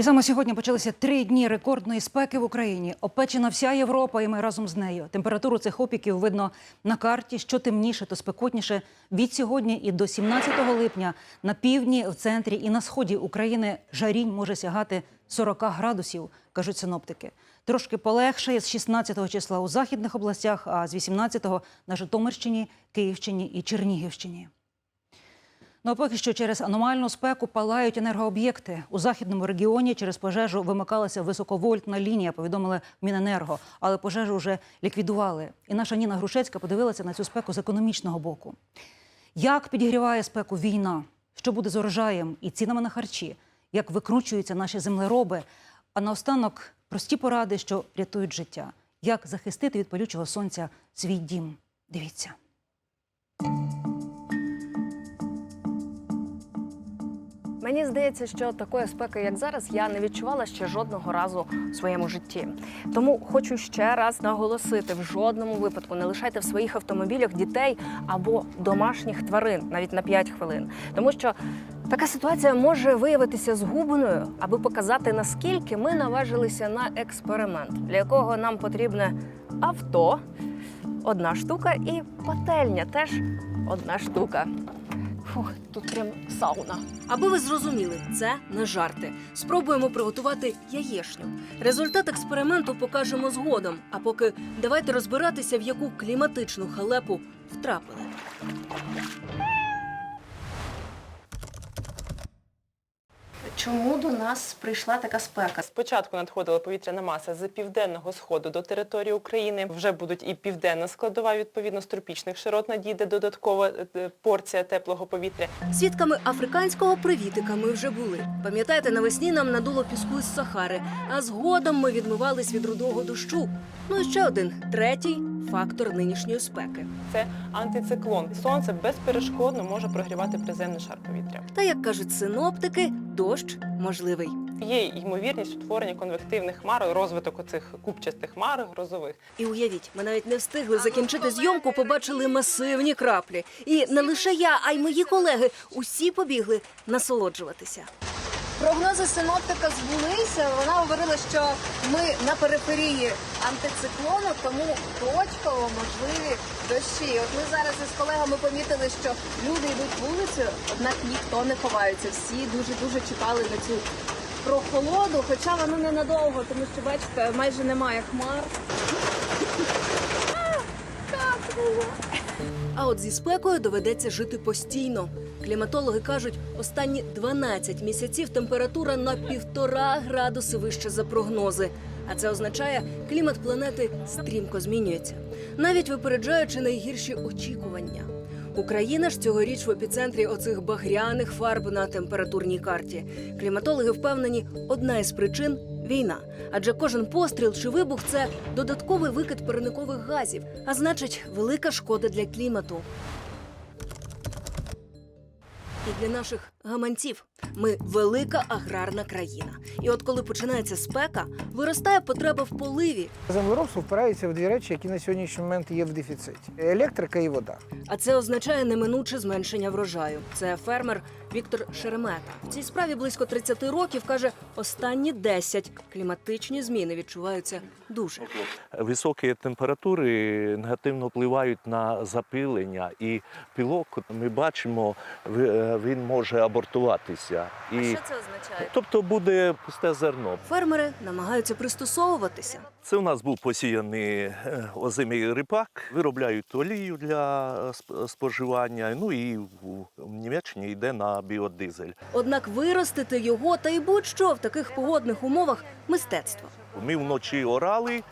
І саме сьогодні почалися три дні рекордної спеки в Україні. Опечена вся Європа, і ми разом з нею. Температуру цих опіків видно на карті. Що темніше, то спекотніше. Від сьогодні і до 17 липня на півдні, в центрі і на сході України жарінь може сягати 40 градусів, кажуть синоптики. Трошки полегшає з 16 числа у західних областях, а з 18 на Житомирщині, Київщині і Чернігівщині. Ну а поки що через аномальну спеку палають енергооб'єкти. У західному регіоні через пожежу вимикалася високовольтна лінія, повідомили Міненерго, але пожежу вже ліквідували. І наша Ніна Грушецька подивилася на цю спеку з економічного боку. Як підігріває спеку війна? Що буде з урожаєм і цінами на харчі? Як викручуються наші землероби? А наостанок прості поради, що рятують життя. Як захистити від палючого сонця свій дім? Дивіться. Мені здається, що такої спеки, як зараз, я не відчувала ще жодного разу в своєму житті. Тому хочу ще раз наголосити: в жодному випадку не лишайте в своїх автомобілях дітей або домашніх тварин навіть на 5 хвилин, тому що. Така ситуація може виявитися згубною, аби показати, наскільки ми наважилися на експеримент, для якого нам потрібне авто, одна штука, і пательня теж одна штука. Фух, тут прям сауна. Аби ви зрозуміли, це не жарти. Спробуємо приготувати яєшню. Результат експерименту покажемо згодом. А поки давайте розбиратися, в яку кліматичну халепу втрапили. Чому до нас прийшла така спека? Спочатку надходила повітряна маса з південного сходу до території України. Вже будуть і південна складова, відповідно, з тропічних широт надійде додаткова е, порція теплого повітря. Свідками африканського привітика ми вже були. Пам'ятаєте, навесні нам надуло піску з Сахари, а згодом ми відмивались від рудого дощу. Ну і ще один третій фактор нинішньої спеки. Це антициклон. Сонце безперешкодно може прогрівати приземний шар повітря. Та як кажуть синоптики, дощ можливий. Є ймовірність утворення конвективних хмар, розвиток оцих купчастих хмар грозових. І уявіть, ми навіть не встигли закінчити зйомку, побачили масивні краплі. І не лише я, а й мої колеги усі побігли насолоджуватися. Прогнози синоптика збулися. Вона говорила, що ми на периферії антициклону, тому точково можливі дощі. От ми зараз із колегами помітили, що люди йдуть вулицею, однак ніхто не ховається. Всі дуже дуже чекали на цю прохолоду, хоча воно ненадовго, тому що бачите, майже немає хмар. А от зі спекою доведеться жити постійно. Кліматологи кажуть, останні 12 місяців температура на півтора градуси вище за прогнози. А це означає, клімат планети стрімко змінюється, навіть випереджаючи найгірші очікування. Україна ж цьогоріч в епіцентрі оцих багряних фарб на температурній карті. Кліматологи впевнені, одна із причин війна. Адже кожен постріл чи вибух це додатковий викид парникових газів, а значить, велика шкода для клімату. І для наших гаманців ми велика аграрна країна. І от коли починається спека, виростає потреба в поливі. Землеробство впирається в дві речі, які на сьогоднішній момент є в дефіциті: електрика і вода. А це означає неминуче зменшення врожаю. Це фермер Віктор Шеремета. В цій справі близько 30 років каже, останні 10 кліматичні зміни відчуваються дуже. Високі температури негативно впливають на запилення, і пілок ми бачимо, е, він може абортуватися. І, що це означає? тобто буде пусте зерно. Фермери намагаються пристосовуватися. Це у нас був посіяний е, озимий рипак, виробляють олію для е, споживання. Ну і в Німеччині йде на біодизель. Однак виростити його та й будь-що в таких погодних умовах мистецтво. Ми вночі орали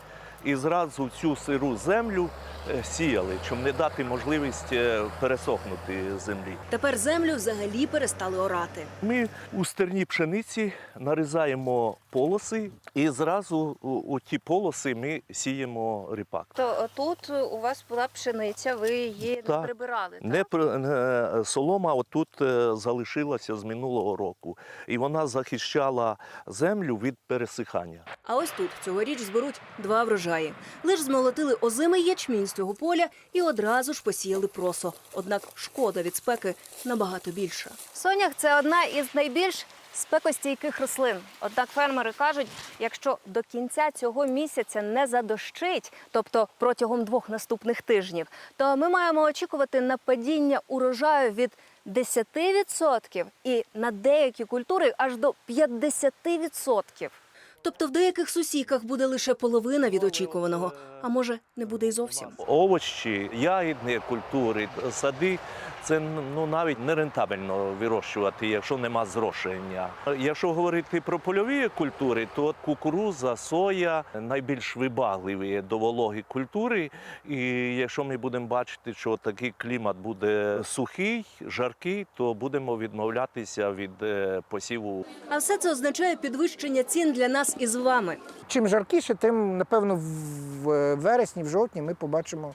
і зразу цю сиру землю е, сіяли, щоб не дати можливість е, пересохнути землі. Тепер землю взагалі перестали орати. Ми у стерні пшениці нарізаємо полоси, і зразу у, у ті полоси ми сіємо ріпак. То тут у вас була пшениця, ви її не Так. прибирали. Не, при- не солома отут е, залишилася з минулого року, і вона захищала землю від пересихання. А ось тут цьогоріч зберуть два врожаї. Лиш змолотили озимий ячмінь з цього поля і одразу ж посіяли просо. Однак шкода від спеки набагато більша. Сонях це одна із найбільш спекостійких рослин. Однак фермери кажуть, якщо до кінця цього місяця не задощить, тобто протягом двох наступних тижнів, то ми маємо очікувати на падіння урожаю від 10% і на деякі культури аж до 50%. Тобто в деяких сусіках буде лише половина від очікуваного, а може не буде й зовсім. Овочі, ягідні культури, сади це ну навіть не рентабельно вирощувати, якщо нема зрошення. Якщо говорити про польові культури, то кукуруза, соя найбільш вибагливі до вологи культури. І якщо ми будемо бачити, що такий клімат буде сухий, жаркий, то будемо відмовлятися від е, посіву А все це означає підвищення цін для нас із вами. Чим жаркіше, тим, напевно, в вересні, в жовтні ми побачимо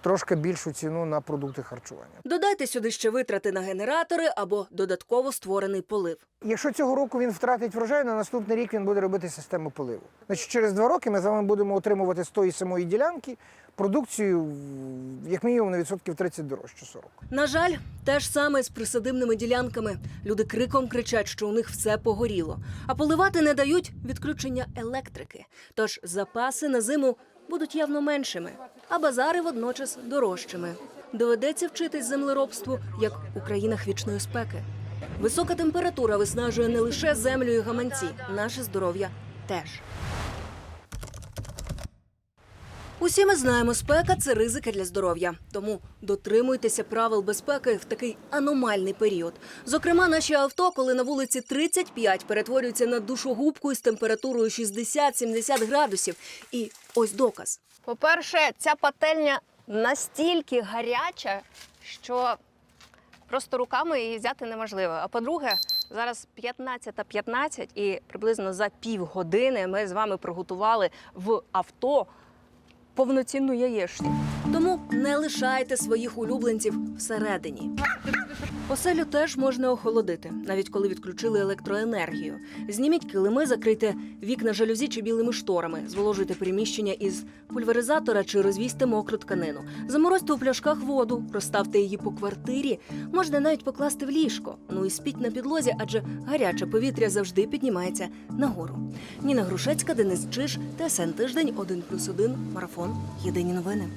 трошки більшу ціну на продукти харчування. Додайте сюди ще витрати на генератори або додатково створений полив. Якщо цього року він втратить врожай, на наступний рік він буде робити систему поливу. Значить, через два роки ми з вами будемо отримувати з тої самої ділянки продукцію як мінімум на відсотків 30 дорожче 40. На жаль, те ж саме з присадибними ділянками. Люди криком кричать, що у них все погоріло, а поливати не дають відключення електрики. Тож запаси на зиму будуть явно меншими, а базари водночас дорожчими. Доведеться вчитись землеробству як у країнах вічної спеки. Висока температура виснажує не лише землю і гаманці, наше здоров'я теж. Усі ми знаємо, спека це ризики для здоров'я. Тому дотримуйтеся правил безпеки в такий аномальний період. Зокрема, наші авто, коли на вулиці 35, перетворюються на душогубку із температурою 60-70 градусів. І ось доказ. По-перше, ця пательня настільки гаряча, що просто руками її взяти неможливо. А по-друге, зараз 15.15 15, і приблизно за півгодини ми з вами приготували в авто повноцінну яєчню. Тому не лишайте своїх улюбленців всередині. Оселю теж можна охолодити, навіть коли відключили електроенергію. Зніміть килими, закрийте вікна жалюзі чи білими шторами, зволожуйте приміщення із пульверизатора чи розвійте мокру тканину. Заморозьте у пляшках воду, розставте її по квартирі. Можна навіть покласти в ліжко. Ну і спіть на підлозі, адже гаряче повітря завжди піднімається нагору. Ніна Грушецька, Денис Чиш, ТСН Тиждень, 1+,1, Марафон. Єдині новини.